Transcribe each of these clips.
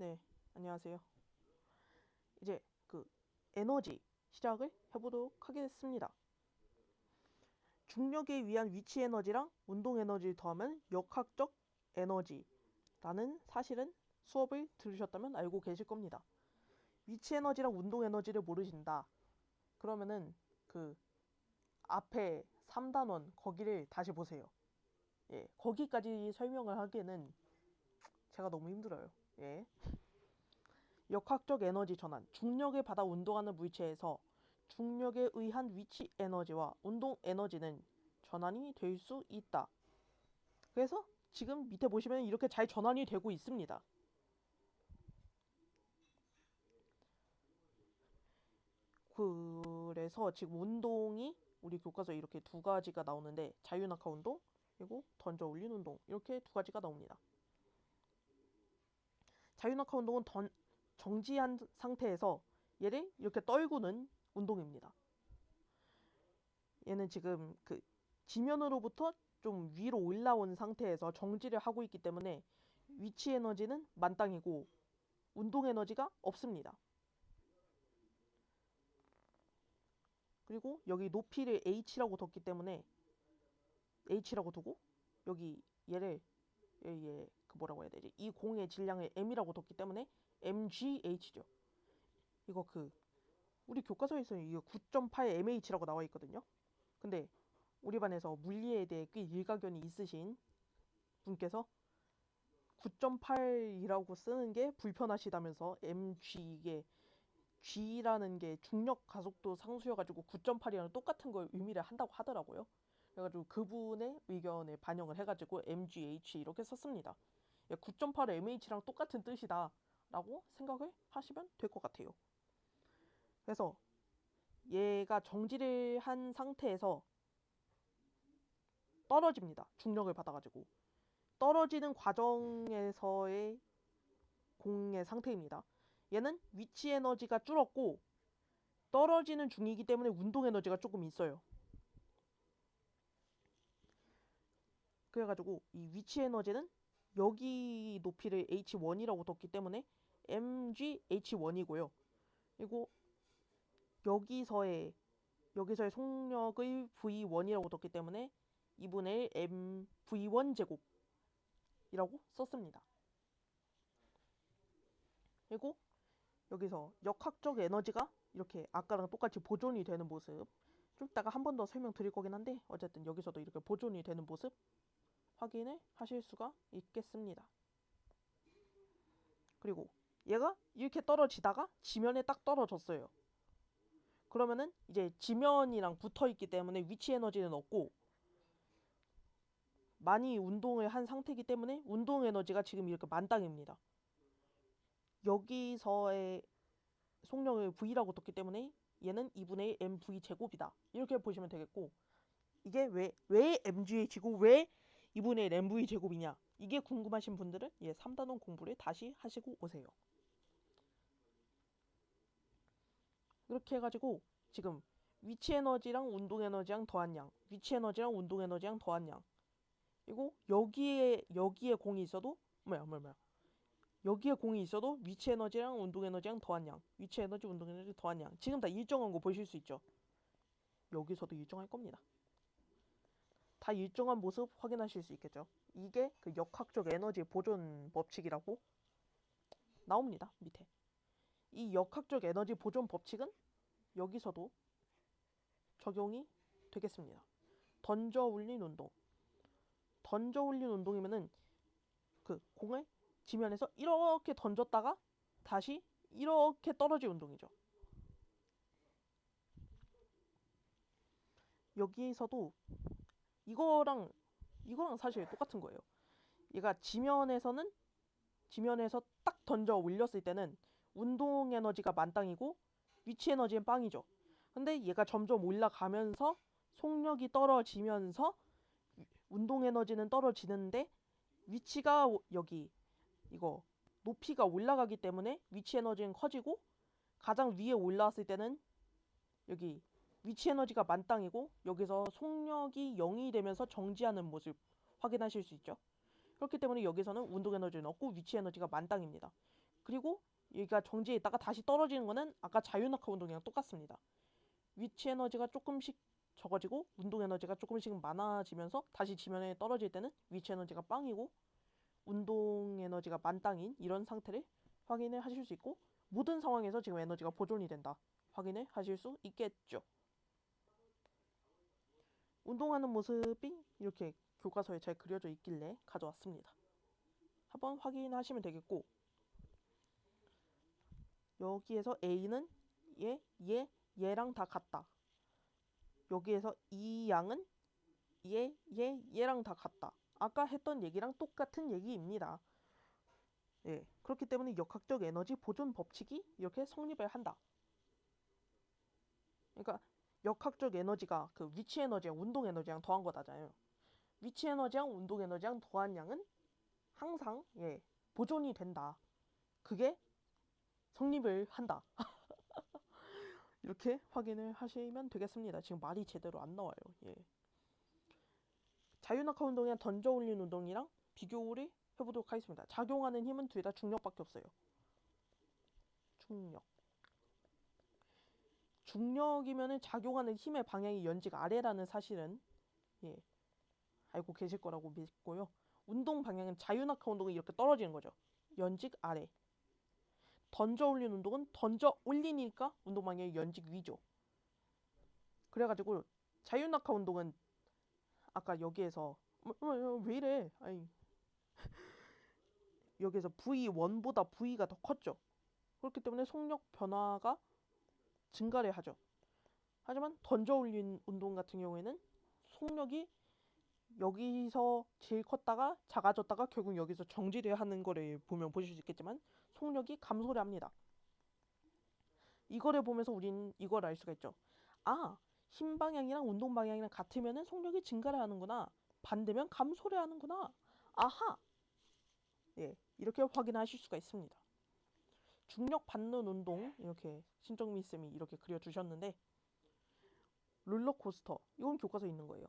네, 안녕하세요. 이제 그 에너지 시작을 해보도록 하겠습니다. 중력에 의한 위치 에너지랑 운동 에너지를 더하면 역학적 에너지라는 사실은 수업을 들으셨다면 알고 계실 겁니다. 위치 에너지랑 운동 에너지를 모르신다. 그러면은 그 앞에 3단원 거기를 다시 보세요. 예, 거기까지 설명을 하기에는 제가 너무 힘들어요. 예. 역학적 에너지 전환. 중력을 받아 운동하는 물체에서 중력에 의한 위치 에너지와 운동 에너지는 전환이 될 수 있다. 그래서 지금 밑에 보시면 이렇게 잘 전환이 되고 있습니다. 그래서 지금 운동이 우리 교과서에 이렇게 두 가지가 나오는데 자유낙하 운동 그리고 던져 올린 운동 이렇게 두 가지가 나옵니다. 자유낙하 운동은 던, 정지한 상태에서 얘를 이렇게 떨구는 운동입니다. 얘는 지금 그 지면으로부터 좀 위로 올라온 상태에서 정지를 하고 있기 때문에 위치 에너지는 만땅이고 운동 에너지가 없습니다. 그리고 여기 높이를 h라고 뒀기 때문에 h라고 두고 여기 얘를 얘 그 뭐라고 해야 되지? 이 공의 질량을 m이라고 뒀기 때문에 mgh죠. 이거 그 우리 교과서에서 이거 9.8 mh라고 나와 있거든요. 근데 우리 반에서 물리에 대해 꽤 일가견이 있으신 분께서 9.8이라고 쓰는 게 불편하시다면서 mg 이게 g라는 게 중력 가속도 상수여가지고 9.8이랑 똑같은 걸 의미를 한다고 하더라고요. 그래가지고 그분의 의견에 반영을 해가지고 mgh 이렇게 썼습니다. 9.8 mh랑 똑같은 뜻이다 라고 생각을 하시면 될 것 같아요. 그래서 얘가 정지를 한 상태에서 떨어집니다. 중력을 받아가지고 떨어지는 과정에서의 공의 상태입니다. 얘는 위치 에너지가 줄었고 떨어지는 중이기 때문에 운동 에너지가 조금 있어요. 그래가지고 이 위치 에너지는 여기 높이를 h1이라고 뒀기 때문에 mgh1이고요. 그리고 여기서의 여기서의 속력을 v1이라고 뒀기 때문에 2분의 m v1 제곱이라고 썼습니다. 그리고 여기서 역학적 에너지가 이렇게 아까랑 똑같이 보존이 되는 모습 좀 이따가 한 번 더 설명드릴 거긴 한데 어쨌든 여기서도 이렇게 보존이 되는 모습 확인을 하실 수가 있겠습니다. 그리고 얘가 이렇게 떨어지다가 지면에 딱 떨어졌어요. 그러면은 이제 지면이랑 붙어 있기 때문에 위치 에너지는 없고 많이 운동을 한 상태이기 때문에 운동 에너지가 지금 이렇게 만땅입니다. 여기서의 속력을 V라고 뒀기 때문에 얘는 2분의 mv 제곱이다. 이렇게 보시면 되겠고 이게 왜 왜 mgh고 왜 2분의 mv 제곱이냐 이게 궁금하신 분들은 예 3단원 공부를 다시 하시고 오세요. 이렇게 해가지고 지금 위치 에너지랑 운동 에너지랑 더한 양, 위치 에너지랑 운동 에너지랑 더한 양. 그리고 여기에 여기에 공이 있어도 뭐야 뭐야 뭐야 여기에 공이 있어도 위치 에너지랑 운동 에너지랑 더한 양, 위치 에너지, 운동 에너지 더한 양. 지금 다 일정한 거 보실 수 있죠. 여기서도 일정할 겁니다. 다 일정한 모습 확인하실 수 있겠죠. 이게 그 역학적 에너지 보존 법칙이라고 나옵니다. 밑에. 이 역학적 에너지 보존 법칙은 여기서도 적용이 되겠습니다. 던져 올린 운동. 던져 올린 운동이면은 그 공을 지면에서 이렇게 던졌다가 다시 이렇게 떨어진 운동이죠. 여기서도 이거랑 이거랑 사실 똑같은 거예요. 얘가 지면에서는 지면에서 딱 던져 올렸을 때는 운동 에너지가 만땅이고 위치 에너지는 빵이죠. 근데 얘가 점점 올라가면서 속력이 떨어지면서 운동 에너지는 떨어지는데 위치가 여기 이거 높이가 올라가기 때문에 위치 에너지는 커지고 가장 위에 올라왔을 때는 여기 위치 에너지가 만땅이고 여기서 속력이 0이 되면서 정지하는 모습 확인하실 수 있죠. 그렇기 때문에 여기서는 운동 에너지는 없고 위치 에너지가 만땅입니다. 그리고 여기가 정지해 있다가 다시 떨어지는 거는 아까 자유낙하 운동이랑 똑같습니다. 위치 에너지가 조금씩 적어지고 운동 에너지가 조금씩 많아지면서 다시 지면에 떨어질 때는 위치 에너지가 빵이고 운동 에너지가 만땅인 이런 상태를 확인을 하실 수 있고 모든 상황에서 지금 에너지가 보존이 된다. 확인을 하실 수 있겠죠. 운동하는 모습이 이렇게 교과서에 잘 그려져 있길래 가져왔습니다. 한번 확인하시면 되겠고 여기에서 A는 얘, 얘, 얘랑 다 같다. 여기에서 이 양은 얘, 얘, 얘랑 다 같다. 아까 했던 얘기랑 똑같은 얘기입니다. 예, 그렇기 때문에 역학적 에너지 보존 법칙이 이렇게 성립을 한다. 그러니까 역학적 에너지가 그 위치 에너지랑 운동 에너지랑 더한 거다잖아요. 위치 에너지랑 운동 에너지랑 더한 양은 항상 예, 보존이 된다. 그게 성립을 한다. 이렇게 확인을 하시면 되겠습니다. 지금 말이 제대로 안 나와요. 예. 자유낙하 운동이랑 던져 올린 운동이랑 비교를 해보도록 하겠습니다. 작용하는 힘은 둘 다 중력밖에 없어요. 중력. 중력이면은 작용하는 힘의 방향이 연직 아래라는 사실은 예 알고 계실 거라고 믿고요. 운동 방향은 자유낙하 운동이 이렇게 떨어지는 거죠. 연직 아래. 던져 올린 운동은 던져 올리니까 운동 방향이 연직 위죠. 그래가지고 자유낙하 운동은 아까 여기에서 뭐, 뭐, 뭐, 왜 이래? 아니 여기에서 V1보다 V가 더 컸죠. 그렇기 때문에 속력 변화가 증가를 하죠. 하지만 던져 올린 운동 같은 경우에는 속력이 여기서 제일 컸다가 작아졌다가 결국 여기서 정지를 하는 거를 보면 보실 수 있겠지만 속력이 감소를 합니다. 이거를 보면서 우린 이걸 알 수가 있죠. 아, 힘 방향이랑 운동 방향이랑 같으면은 속력이 증가를 하는구나. 반대면 감소를 하는구나. 아하. 예, 이렇게 확인하실 수가 있습니다. 중력 받는 운동 이렇게 신정미 쌤이 이렇게 그려 주셨는데 롤러코스터 이건 교과서에 있는 거예요.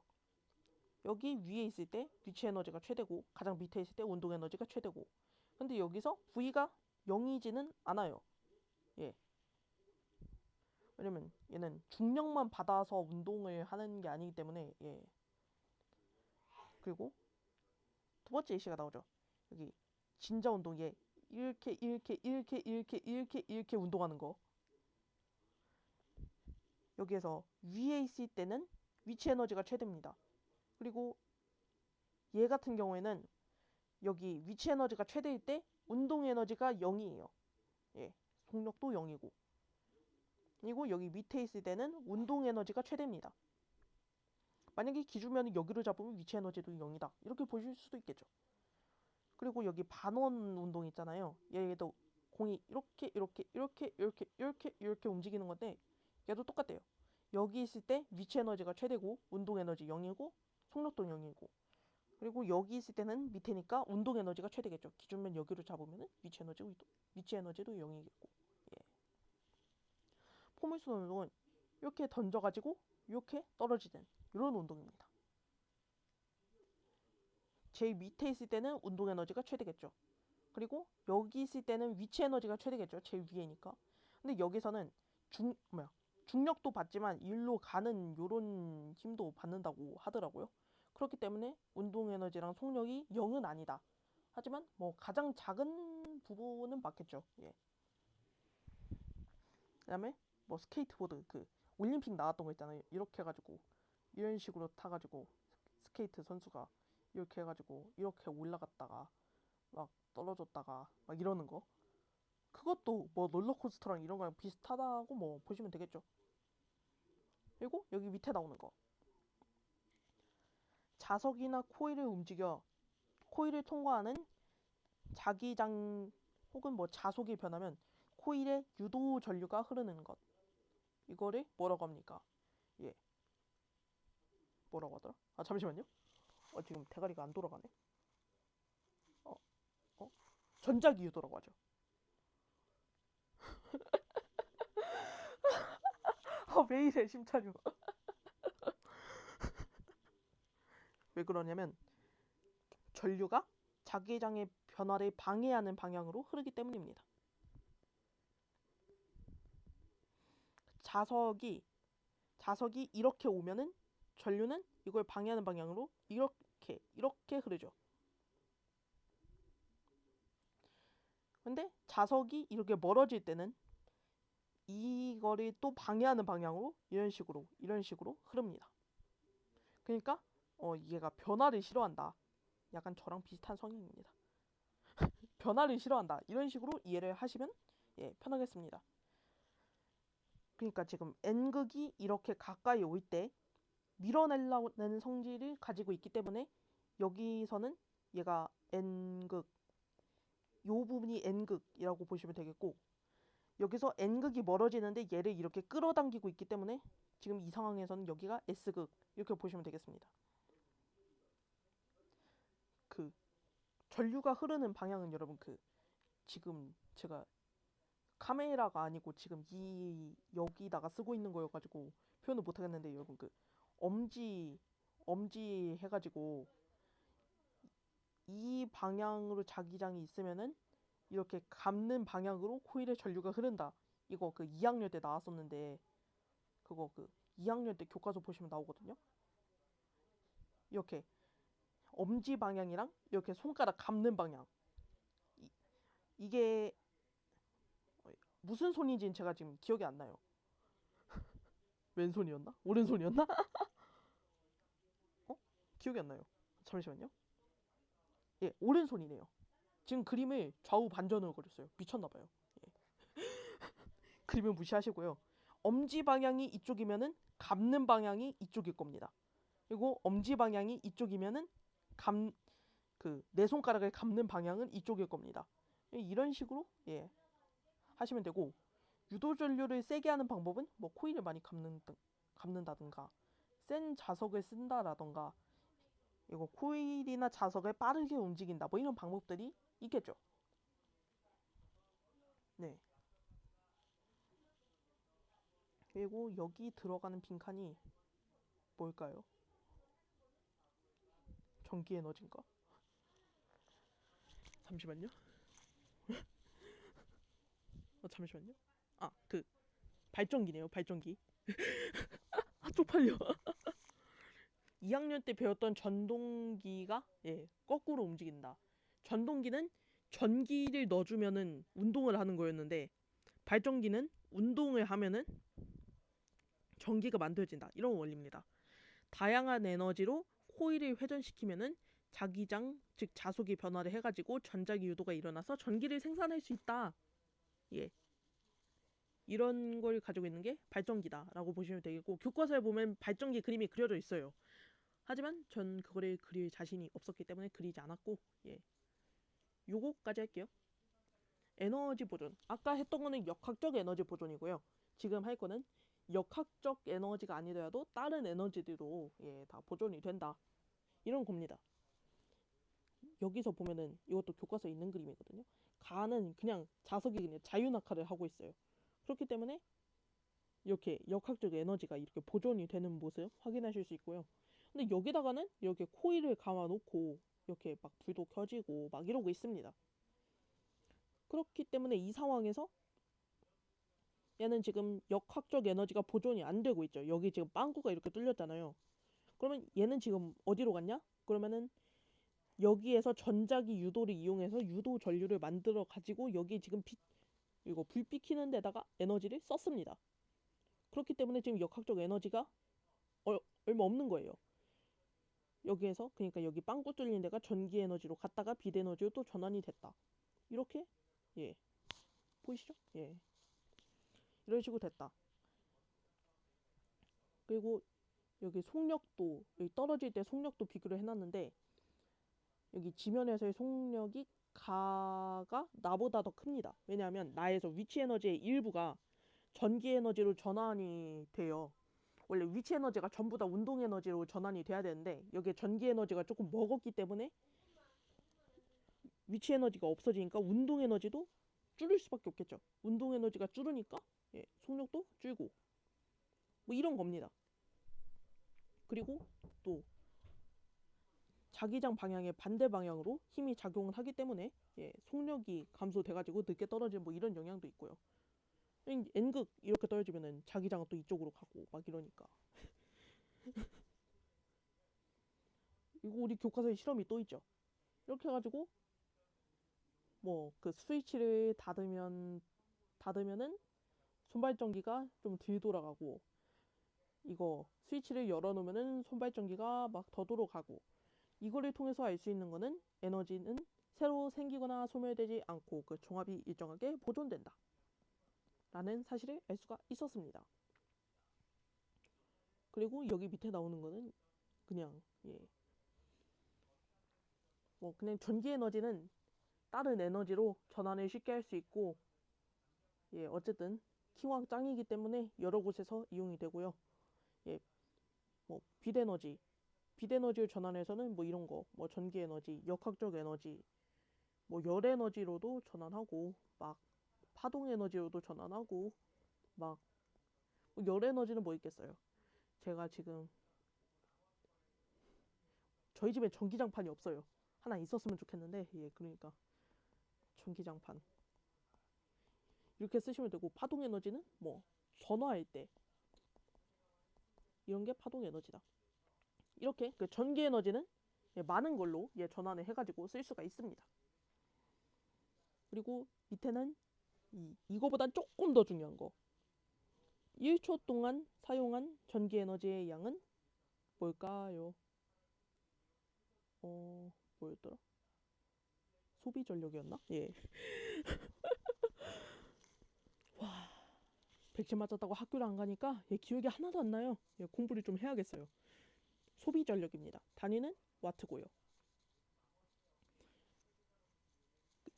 여기 위에 있을 때 위치 에너지가 최대고 가장 밑에 있을 때 운동 에너지가 최대고 근데 여기서 V가 0이지는 않아요. 예. 왜냐면 얘는 중력만 받아서 운동을 하는 게 아니기 때문에 예. 그리고 두 번째 예시가 나오죠. 여기 진자 운동 얘 이렇게 이렇게 이렇게 이렇게 이렇게 이렇게 운동하는 거. 여기에서 위에 있을 때는 위치 에너지가 최대입니다. 그리고 얘 같은 경우에는 여기 위치 에너지가 최대일 때 운동 에너지가 0이에요. 예. 속력도 0이고. 그리고 여기 밑에 있을 때는 운동 에너지가 최대입니다. 만약에 기준면을 여기로 잡으면 위치 에너지도 0이다. 이렇게 보실 수도 있겠죠. 그리고 여기 반원 운동 있잖아요. 얘도 공이 이렇게 이렇게 이렇게 이렇게 이렇게 이렇게 움직이는 건데 얘도 똑같대요. 여기 있을 때 위치 에너지가 최대고 운동 에너지 0이고 속력도 0이고 그리고 여기 있을 때는 밑에니까 운동 에너지가 최대겠죠. 기준면 여기로 잡으면은 위치 에너지도 위치 에너지도 0이겠고. 예. 포물선 운동은 이렇게 던져가지고 이렇게 떨어지는 이런 운동입니다. 제일 밑에 있을 때는 운동 에너지가 최대겠죠. 그리고 여기 있을 때는 위치 에너지가 최대겠죠. 제일 위에니까. 근데 여기서는 중 뭐야 중력도 받지만 일로 가는 요런 힘도 받는다고 하더라고요. 그렇기 때문에 운동 에너지랑 속력이 0은 아니다. 하지만 뭐 가장 작은 부분은 맞겠죠. 예. 그다음에 뭐 스케이트보드 그 올림픽 나왔던 거 있잖아요. 이렇게 해가지고 이런 식으로 타가지고 스케이트 선수가 이렇게 해가지고 이렇게 올라갔다가 막 떨어졌다가 막 이러는 거 그것도 뭐 롤러코스터랑 이런 거랑 비슷하다고 뭐 보시면 되겠죠. 그리고 여기 밑에 나오는 거 자석이나 코일을 움직여 코일을 통과하는 자기장 혹은 뭐 자속이 변하면 코일에 유도 전류가 흐르는 것 이거를 뭐라고 합니까? 예 뭐라고 하더라? 아 잠시만요. 어, 지금 대가리가 안 돌아가네. 어, 어? 전자기유도라고 하죠. 아, 왜 이래, 심차려. 왜 그러냐면, 전류가 자기장의 변화를 방해하는 방향으로 흐르기 때문입니다. 자석이 자석이 이렇게 오면은 전류는 이걸 방해하는 방향으로 이렇게 이렇게 흐르죠. 근데 자석이 이렇게 멀어질 때는 이거를 또 방해하는 방향으로 이런 식으로 이런 식으로 흐릅니다. 그러니까 어 얘가 변화를 싫어한다. 약간 저랑 비슷한 성향입니다. 변화를 싫어한다. 이런 식으로 이해를 하시면 예, 편하겠습니다. 그러니까 지금 n극이 이렇게 가까이 올 때 밀어내려는 성질을 가지고 있기 때문에 여기서는 얘가 n극 요 부분이 n극이라고 보시면 되겠고 여기서 n극이 멀어지는데 얘를 이렇게 끌어당기고 있기 때문에 지금 이 상황에서는 여기가 s극 이렇게 보시면 되겠습니다. 그 전류가 흐르는 방향은 여러분 그 지금 제가 카메라가 아니고 지금 이 여기다가 쓰고 있는 거여가지고 표현을 못 하겠는데 여러분 그 엄지 엄지 해가지고 이 방향으로 자기장이 있으면은 이렇게 감는 방향으로 코일의 전류가 흐른다. 이거 그 2학년 때 나왔었는데 그거 그 2학년 때 교과서 보시면 나오거든요. 이렇게 엄지 방향이랑 이렇게 손가락 감는 방향. 이, 이게 무슨 손인지는 제가 지금 기억이 안 나요. 왼손이었나? 오른손이었나? 어? 기억이 안 나요. 잠시만요. 예, 오른손이네요. 지금 그림을 좌우 반전으로 그렸어요. 미쳤나봐요. 예. 그림을 무시하시고요. 엄지 방향이 이쪽이면은 감는 방향이 이쪽일 겁니다. 그리고 엄지 방향이 이쪽이면은 감 그 내 손가락을 감는 방향은 이쪽일 겁니다. 예, 이런 식으로 예 하시면 되고 유도 전류를 세게 하는 방법은 뭐 코일을 많이 감는 감는다든가 센 자석을 쓴다라던가 이거 코일이나 자석을 빠르게 움직인다 뭐 이런 방법들이 있겠죠. 네. 그리고 여기 들어가는 빈칸이 뭘까요? 전기 에너지인가? 잠시만요. 어, 잠시만요. 아, 그 발전기네요. 발전기. 아, 쪽팔려. 2학년 때 배웠던 전동기가 예, 거꾸로 움직인다. 전동기는 전기를 넣어주면은 운동을 하는 거였는데 발전기는 운동을 하면은 전기가 만들어진다. 이런 원리입니다. 다양한 에너지로 코일을 회전시키면은 자기장 즉 자속이 변화를 해가지고 전자기 유도가 일어나서 전기를 생산할 수 있다. 예. 이런 걸 가지고 있는 게 발전기다라고 보시면 되겠고 교과서에 보면 발전기 그림이 그려져 있어요. 하지만 전 그거를 그릴 자신이 없었기 때문에 그리지 않았고 예. 요거까지 할게요. 에너지 보존. 아까 했던 거는 역학적 에너지 보존이고요. 지금 할 거는 역학적 에너지가 아니더라도 다른 에너지들도 예, 다 보존이 된다. 이런 겁니다. 여기서 보면은 이것도 교과서에 있는 그림이거든요. 가는 그냥 자석이 그냥 자유낙하를 하고 있어요. 그렇기 때문에 이렇게 역학적 에너지가 이렇게 보존이 되는 모습 확인하실 수 있고요. 근데 여기다가는 이렇게 코일을 감아 놓고 이렇게 막 불도 켜지고 막 이러고 있습니다. 그렇기 때문에 이 상황에서 얘는 지금 역학적 에너지가 보존이 안 되고 있죠. 여기 지금 빵꾸가 이렇게 뚫렸잖아요. 그러면 얘는 지금 어디로 갔냐? 그러면은 여기에서 전자기 유도를 이용해서 유도 전류를 만들어 가지고 여기 지금 빛 이거 불빛 키는 데다가 에너지를 썼습니다. 그렇기 때문에 지금 역학적 에너지가 어, 얼마 없는 거예요. 여기에서 그러니까 여기 빵꾸 뚫린 데가 전기 에너지로 갔다가 빛 에너지로 또 전환이 됐다. 이렇게 예 보이시죠? 예 이런 식으로 됐다. 그리고 여기 속력도 여기 떨어질 때 속력도 비교를 해놨는데 여기 지면에서의 속력이 가가 나보다 더 큽니다. 왜냐하면 나에서 위치 에너지의 일부가 전기 에너지로 전환이 돼요. 원래 위치 에너지가 전부 다 운동 에너지로 전환이 돼야 되는데 여기에 전기 에너지가 조금 먹었기 때문에 위치 에너지가 없어지니까 운동 에너지도 줄일 수밖에 없겠죠. 운동 에너지가 줄으니까 예, 속력도 줄고 뭐 이런 겁니다. 그리고 또 자기장 방향의 반대 방향으로 힘이 작용을 하기 때문에 예, 속력이 감소돼가지고 늦게 떨어지는 뭐 이런 영향도 있고요. N극 이렇게 떨어지면은 자기장은 또 이쪽으로 가고 막 이러니까. 이거 우리 교과서에 실험이 또 있죠. 이렇게 해가지고 뭐 그 스위치를 닫으면 닫으면은 손발전기가 좀 덜 돌아가고 이거 스위치를 열어놓으면은 손발전기가 막 더 돌아가고 이거를 통해서 알 수 있는 거는 에너지는 새로 생기거나 소멸되지 않고 그 종합이 일정하게 보존된다. 라는 사실을 알 수가 있었습니다. 그리고 여기 밑에 나오는 거는 그냥 예. 뭐 그냥 전기 에너지는 다른 에너지로 전환을 쉽게 할 수 있고 예, 어쨌든 킹왕 짱이기 때문에 여러 곳에서 이용이 되고요. 예. 뭐 빛에너지 빛에너지를 전환해서는 뭐 이런 거, 뭐 전기 에너지, 역학적 에너지, 뭐 열 에너지로도 전환하고 막 파동 에너지로도 전환하고 막뭐 열 에너지는 뭐 있겠어요. 제가 지금 저희 집에 전기장판이 없어요. 하나 있었으면 좋겠는데 예 그러니까 전기장판 이렇게 쓰시면 되고 파동 에너지는 뭐 전화할 때 이런 게 파동 에너지다. 이렇게 그 전기 에너지는 예, 많은 걸로 예, 전환을 해가지고 쓸 수가 있습니다. 그리고 밑에는 이, 이거보단 조금 더 중요한 거. 1초 동안 사용한 전기 에너지의 양은 뭘까요? 어, 뭐였더라? 소비 전력이었나? 예. 와, 백신 맞았다고 학교를 안 가니까 예, 기억이 하나도 안 나요. 예, 공부를 좀 해야겠어요. 소비 전력입니다. 단위는 와트고요.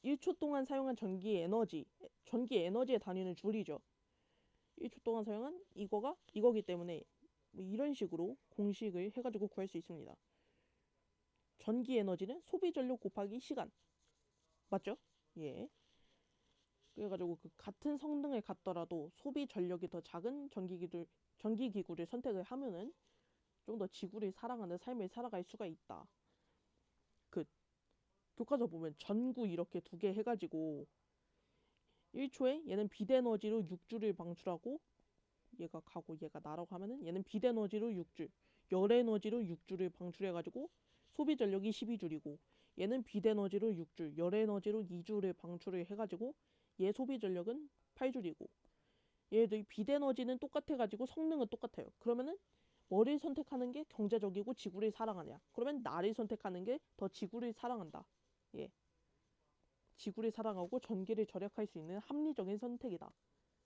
1초 동안 사용한 전기 에너지, 전기 에너지의 단위는 줄이죠. 1초 동안 사용한 이거가 이거기 때문에 뭐 이런 식으로 공식을 해가지고 구할 수 있습니다. 전기 에너지는 소비 전력 곱하기 시간. 맞죠? 예. 그래가지고 그 같은 성능을 갖더라도 소비 전력이 더 작은 전기기를 전기기구를 선택을 하면은 좀 더 지구를 사랑하는 삶을 살아갈 수가 있다. 그 교과서 보면 전구 이렇게 두 개 해가지고 1초에 얘는 빛에너지로 6주를 방출하고 얘가 가고 얘가 나라고 하면은 얘는 빛에너지로 6주, 열에너지로 6주를 방출해가지고 소비 전력이 12줄이고 얘는 빛에너지로 6줄, 열에너지로 2줄을 방출을 해가지고 얘 소비 전력은 8줄이고 얘들 빛에너지는 똑같아가지고 성능은 똑같아요. 그러면은 뭐를 선택하는 게 경제적이고 지구를 사랑하냐? 그러면 나를 선택하는 게 더 지구를 사랑한다. 예. 지구를 사랑하고 전기를 절약할 수 있는 합리적인 선택이다.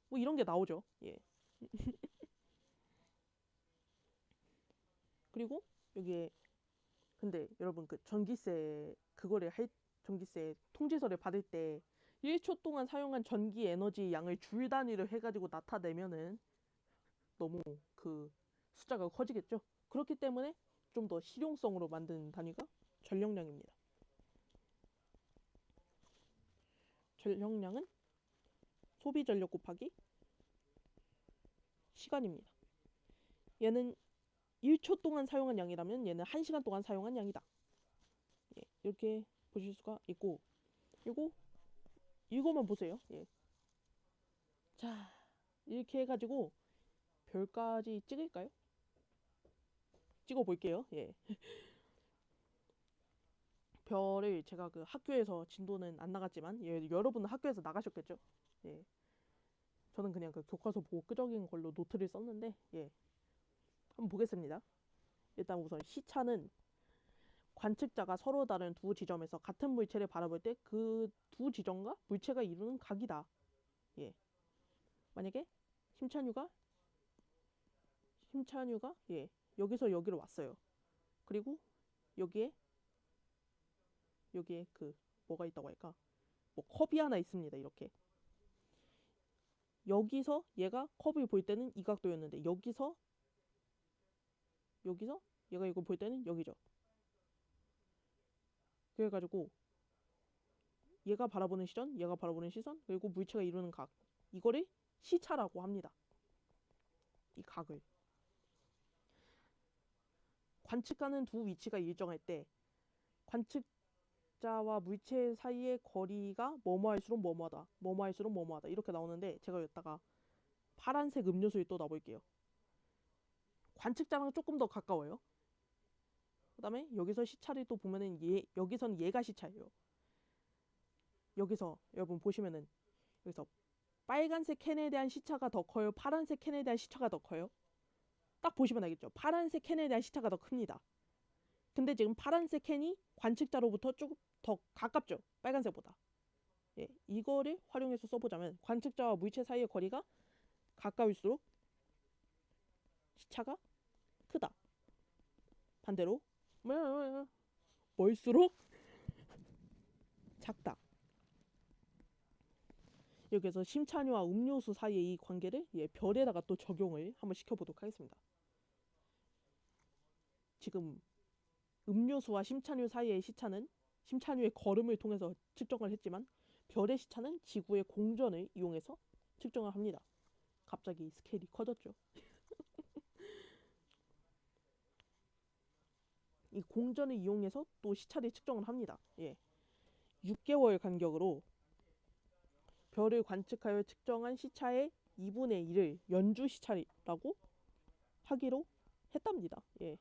뭐 이런 게 나오죠. 예. 그리고 여기에 근데 여러분 그 전기세 그거를 할 전기세 통지서를 받을 때 1초 동안 사용한 전기 에너지 양을 줄 단위로 해가지고 나타내면은 너무 그 숫자가 커지겠죠. 그렇기 때문에 좀 더 실용성으로 만든 단위가 전력량입니다. 전력량은 소비 전력 곱하기 시간입니다. 얘는 1초 동안 사용한 양이라면 얘는 1시간 동안 사용한 양이다. 예, 이렇게 보실 수가 있고 그리고 이거만 보세요. 예. 자, 이렇게 해가지고 별까지 찍을까요? 찍어 볼게요. 예. 별을 제가 그 학교에서 진도는 안 나갔지만 예, 여러분은 학교에서 나가셨겠죠? 예. 저는 그냥 그 교과서 보고 끄적인 걸로 노트를 썼는데 예. 한번 보겠습니다. 일단 우선 시차는 관측자가 서로 다른 두 지점에서 같은 물체를 바라볼 때 그 두 지점과 물체가 이루는 각이다. 예. 만약에 심찬유가 심찬유가 예 여기서 여기로 왔어요. 그리고 여기에 여기에 그 뭐가 있다고 할까? 뭐 컵이 하나 있습니다. 이렇게 여기서 얘가 컵을 볼 때는 이 각도였는데 여기서 여기서 얘가 이걸 볼 때는 여기죠. 그래가지고 얘가 바라보는 시선, 얘가 바라보는 시선, 그리고 물체가 이루는 각 이거를 시차라고 합니다. 이 각을 관측하는 두 위치가 일정할 때 관측 관측자와 물체 사이의 거리가 뭐뭐할수록 뭐뭐하다. 뭐뭐할수록 뭐뭐하다. 이렇게 나오는데 제가 여기다가 파란색 음료수를 또 놔볼게요. 관측자랑 조금 더 가까워요. 그 다음에 여기서 시차를 또 보면은 얘 여기선 얘가 시차예요. 여기서 여러분 보시면은 여기서 빨간색 캔에 대한 시차가 더 커요. 파란색 캔에 대한 시차가 더 커요. 딱 보시면 알겠죠. 파란색 캔에 대한 시차가 더 큽니다. 근데 지금 파란색 캔이 관측자로부터 조금 더 가깝죠. 빨간색보다. 예, 이거를 활용해서 써보자면 관측자와 물체 사이의 거리가 가까울수록 시차가 크다. 반대로 멀수록 작다. 여기서 심찬유와 음료수 사이의 이 관계를 예, 별에다가 또 적용을 한번 시켜보도록 하겠습니다. 지금 음료수와 심찬유 사이의 시차는 심찬유의 걸음을 통해서 측정을 했지만 별의 시차는 지구의 공전을 이용해서 측정을 합니다. 갑자기 스케일이 커졌죠. 이 공전을 이용해서 또 시차를 측정을 합니다. 예. 6개월 간격으로 별을 관측하여 측정한 시차의 2분의 1을 연주 시차라고 하기로 했답니다. 예.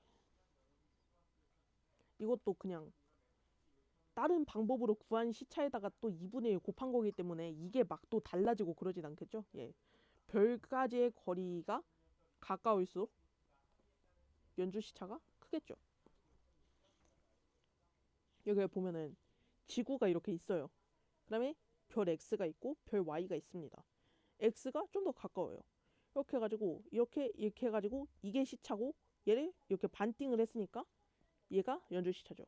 이것도 그냥 다른 방법으로 구한 시차에다가 또 2분의 1 곱한 거기 때문에 이게 막 또 달라지고 그러진 않겠죠? 예. 별까지의 거리가 가까울수록 연주 시차가 크겠죠. 여기 보면은 지구가 이렇게 있어요. 그다음에 별 X가 있고 별 Y가 있습니다. X가 좀 더 가까워요. 이렇게 해가지고 이렇게 이렇게 해가지고 이게 시차고 얘를 이렇게 반띵을 했으니까 얘가 연주 시차죠.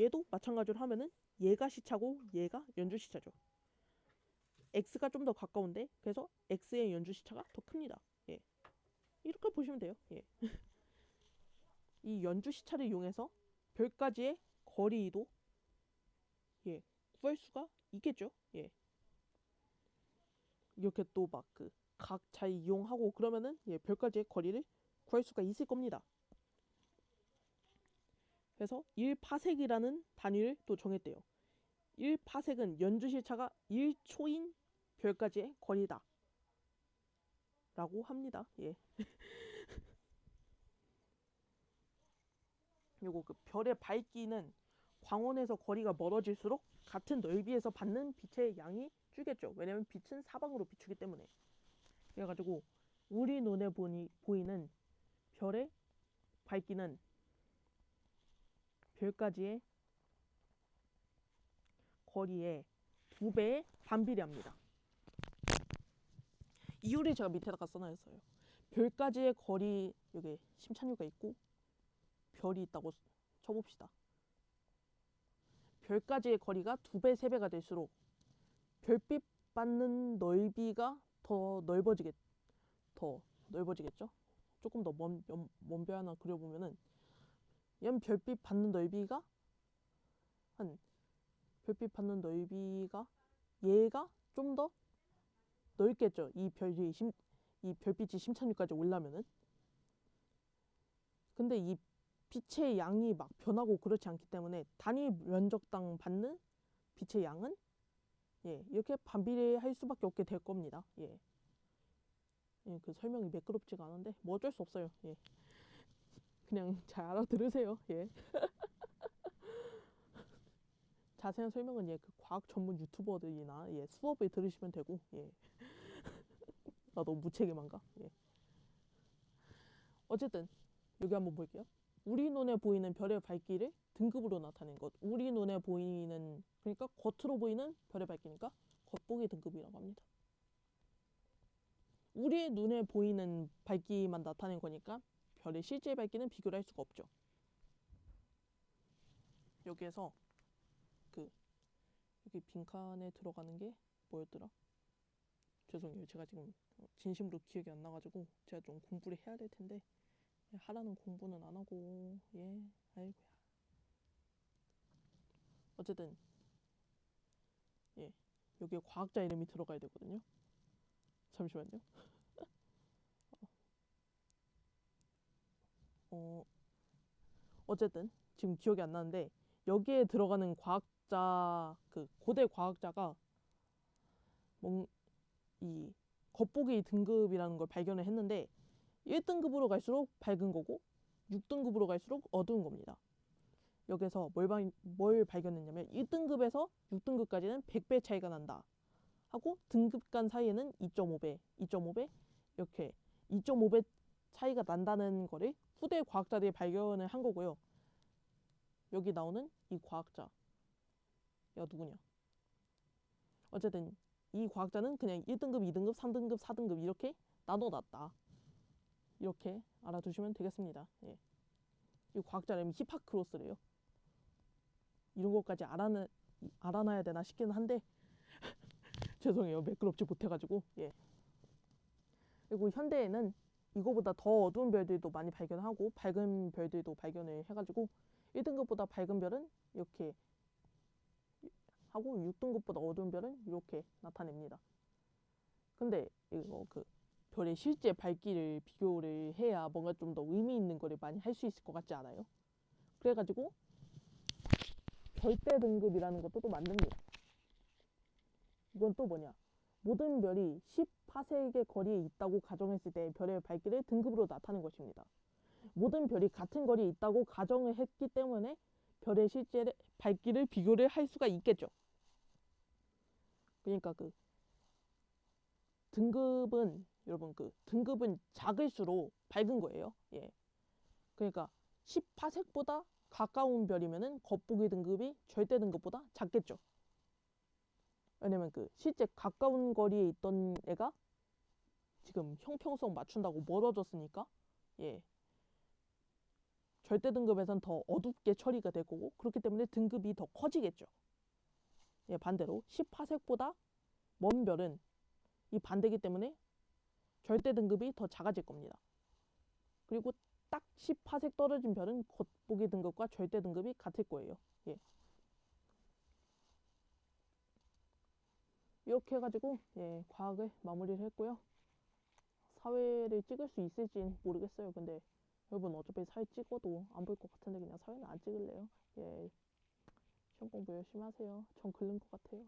얘도 마찬가지로 하면은 얘가 시차고 얘가 연주 시차죠. X가 좀 더 가까운데 그래서 X의 연주 시차가 더 큽니다. 예. 이렇게 보시면 돼요. 예. 이 연주 시차를 이용해서 별까지의 거리도 예 구할 수가 있겠죠. 예. 이렇게 또 막 그 각 잘 이용하고 그러면은 예 별까지의 거리를 구할 수가 있을 겁니다. 그래서 1파색이라는 단위를 또 정했대요. 1파색은 연주시차가 1초인 별까지의 거리다. 라고 합니다. 예. 요거 그 별의 밝기는 광원에서 거리가 멀어질수록 같은 넓이에서 받는 빛의 양이 줄겠죠. 왜냐면 빛은 사방으로 비추기 때문에. 그래가지고 우리 눈에 보니, 보이는 별의 밝기는 별까지의 거리의 두 배에 반비례합니다. 이유를 제가 밑에다가 써놨어요. 별까지의 거리 여기 심찬유가 있고 별이 있다고 쳐봅시다. 별까지의 거리가 두 배, 세 배가 될수록 별빛 받는 넓이가 더 넓어지겠, 더 넓어지겠죠? 조금 더 먼, 먼별 하나 그려보면은 얘는 별빛 받는 넓이가 한 별빛 받는 넓이가 얘가 좀 더 넓겠죠. 이 별이 심, 이 별빛이 심찬유까지 올라면은 근데 이 빛의 양이 막 변하고 그렇지 않기 때문에 단위 면적당 받는 빛의 양은 예, 이렇게 반비례할 수밖에 없게 될 겁니다. 예. 예, 그 설명이 매끄럽지가 않은데 뭐 어쩔 수 없어요. 예. 그냥 잘 알아들으세요. 예. 자세한 설명은 예, 그 과학 전문 유튜버들이나 예, 수업을 들으시면 되고 예. 나 너무 무책임한가? 예. 어쨌든 여기 한번 볼게요. 우리 눈에 보이는 별의 밝기를 등급으로 나타낸 것. 우리 눈에 보이는 그러니까 겉으로 보이는 별의 밝기니까 겉보기 등급이라고 합니다. 우리의 눈에 보이는 밝기만 나타낸 거니까 별의 실제 밝기는 비교를 할 수가 없죠. 여기에서 그 여기 빈칸에 들어가는 게 뭐였더라? 죄송해요. 제가 지금 진심으로 기억이 안 나가지고 제가 좀 공부를 해야 될 텐데 하라는 공부는 안 하고 예 아이고야 어쨌든 예 여기에 과학자 이름이 들어가야 되거든요 잠시만요 어 어쨌든 지금 기억이 안 나는데 여기에 들어가는 과학자 그 고대 과학자가 뭔이 겉보기 등급이라는 걸 발견을 했는데 1등급으로 갈수록 밝은 거고 6등급으로 갈수록 어두운 겁니다. 여기서 뭘, 발- 뭘 발견했냐면 1등급에서 6등급까지는 100배 차이가 난다. 하고 등급 간 사이에는 2.5배, 2.5배 이렇게 2.5배 차이가 난다는 거를 후대 과학자들이 발견을 한 거고요. 여기 나오는 이 과학자. 야 누구냐? 어쨌든 이 과학자는 그냥 1등급, 2등급, 3등급, 4등급 이렇게 나눠놨다. 이렇게 알아두시면 되겠습니다. 예. 이 과학자 이름이 히파크로스래요. 이런 것까지 알아는 알아놔야 되나 싶기는 한데 죄송해요 매끄럽지 못해가지고 예. 그리고 현대에는 이거보다 더 어두운 별들도 많이 발견하고 밝은 별들도 발견을 해가지고 1등급보다 밝은 별은 이렇게 하고 6등급보다 어두운 별은 이렇게 나타냅니다. 근데 이거 그 별의 실제 밝기를 비교를 해야 뭔가 좀 더 의미 있는 거를 많이 할 수 있을 것 같지 않아요? 그래가지고 절대 등급이라는 것도 또 만듭니다. 이건 또 뭐냐? 모든 별이 10 파세의 거리에 있다고 가정했을 때 별의 밝기를 등급으로 나타낸 것입니다. 모든 별이 같은 거리에 있다고 가정을 했기 때문에 별의 실제 밝기를 비교를 할 수가 있겠죠. 그러니까 그 등급은 여러분 그 등급은 작을수록 밝은 거예요. 예. 그러니까 10파색보다 가까운 별이면은 겉보기 등급이 절대 등급보다 작겠죠. 왜냐면 그 실제 가까운 거리에 있던 애가 지금 형평성 맞춘다고 멀어졌으니까 예. 절대 등급에선 더 어둡게 처리가 될 거고 그렇기 때문에 등급이 더 커지겠죠. 예, 반대로 10파색보다 먼 별은 이 반대기 때문에 절대 등급이 더 작아질 겁니다. 그리고 딱 10파색 떨어진 별은 겉보기 등급과 절대 등급이 같을 거예요. 예. 이렇게 해가지고 예, 과학을 마무리를 했고요. 사회를 찍을 수 있을지는 모르겠어요. 근데 여러분 어차피 사회 찍어도 안 볼 것 같은데 그냥 사회는 안 찍을래요. 예. 시험 공부 열심히 하세요. 전 글른 것 같아요.